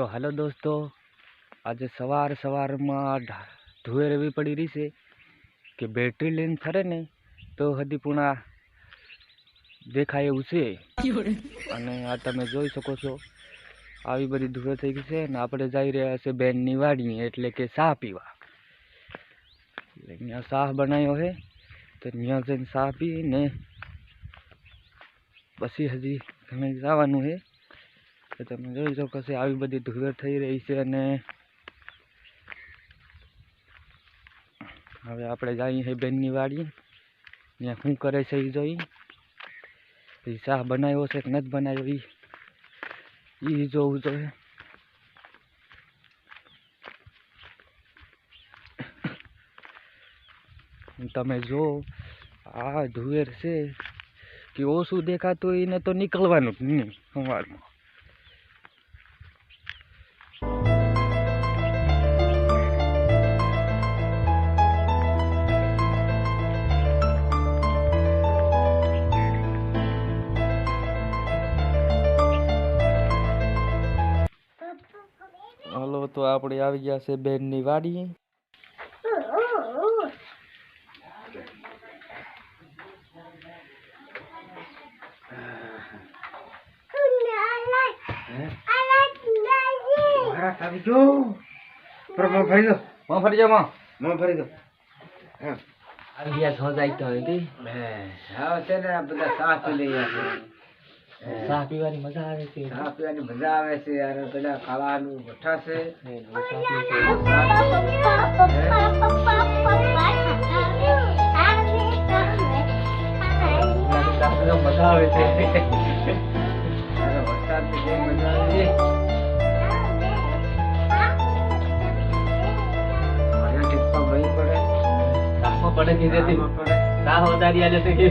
તો હલો દોસ્તો, આજે સવાર સવારમાં ધુએર એવી પડી રહી છે કે બેટરી લઈને ફરે ને તો હજી પૂણા દેખાય એવું છે. અને આ તમે જોઈ શકો છો, આવી બધી ધુવેર થઈ ગઈ છે ને આપણે જઈ રહ્યા છે બેનની વાડી એટલે કે શાહ પીવા. એટલે અહીંયા શાહ બનાવ્યો છે તો ત્યાં જઈને શાહ પીને પછી હજી તમે જવાનું છે તો તમે જોઈ શકો છો, આવી બધી ધુવેર થઈ રહી છે અને હવે આપણે જઈએ છીએ બેનની વાડી ત્યાં શું કરે છે એ જોઈ. પછી શાહ બનાવ્યો છે કે નથી બનાવ્યો એ એ જોવું જોઈએ. તમે જો આ ધુવેર છે કે ઓછું દેખાતું એને તો નીકળવાનું નહીં સવારમાં હલો તો આપણે આવી ગયા છે બેનની વાડી. મહારાજ આવી પર મોં ભરી દો માં ફરી જાવ મોં ભરી દો હા આવી ગયા છો જાય તો હે હા તેને બધા સાથ લઈ આપણે. ચા પીવાની મજા આવે છે? ચા પીવાની મજા આવે છે યાર. પેલા ખાવાનું ગઠ્ઠા છે. મજા આવે છે. અને મજા આવે ટીપા પડે. કે આલે છે કે